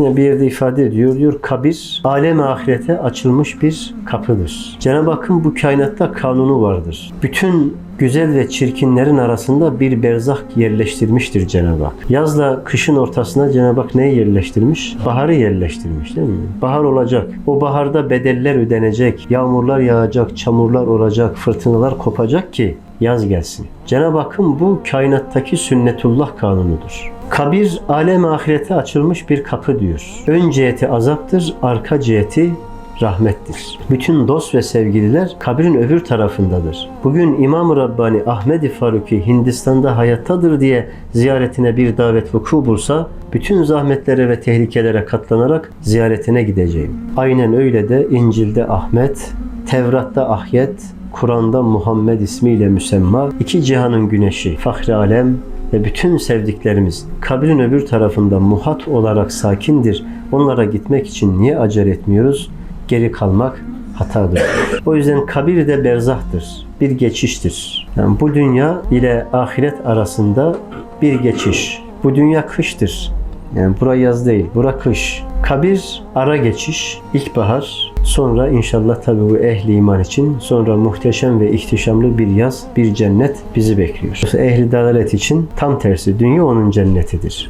Bir yerde ifade ediyor. Diyor kabir alem ahirete açılmış bir kapıdır. Cenab-ı Hakk'ın bu kainatta kanunu vardır. Bütün güzel ve çirkinlerin arasında bir berzah yerleştirmiştir Cenab-ı Hak. Yazla kışın ortasına Cenab-ı Hak neyi yerleştirmiş? Baharı yerleştirmiş değil mi? Bahar olacak. O baharda bedeller ödenecek. Yağmurlar yağacak, çamurlar olacak, fırtınalar kopacak ki yaz gelsin. Cenab-ı Hakk'ın bu kainattaki sünnetullah kanunudur. Kabir alem ahirete açılmış bir kapı diyor. Ön ciheti azaptır, arka ciheti rahmettir. Bütün dost ve sevgililer kabrin öbür tarafındadır. Bugün İmam-ı Rabbani Ahmed-i Faruki Hindistan'da hayattadır diye ziyaretine bir davet vuku bulsa bütün zahmetlere ve tehlikelere katlanarak ziyaretine gideceğim. Aynen öyle de İncil'de Ahmet, Tevrat'ta Ahyet, Kur'an'da Muhammed ismiyle müsemma, iki cihanın güneşi, fahri alem ve bütün sevdiklerimiz kabrin öbür tarafında muhat olarak sakindir. Onlara gitmek için niye acele etmiyoruz? Geri kalmak hatadır. O yüzden kabir de berzahtır. Bir geçiştir. Yani bu dünya ile ahiret arasında bir geçiş. Bu dünya kıştır. Yani bura yaz değil, bura kış. Kabir ara geçiş, ilkbahar, sonra inşallah tabi bu ehli iman için sonra muhteşem ve ihtişamlı bir yaz, bir cennet bizi bekliyor. Ehli dalalet için tam tersi dünya onun cennetidir.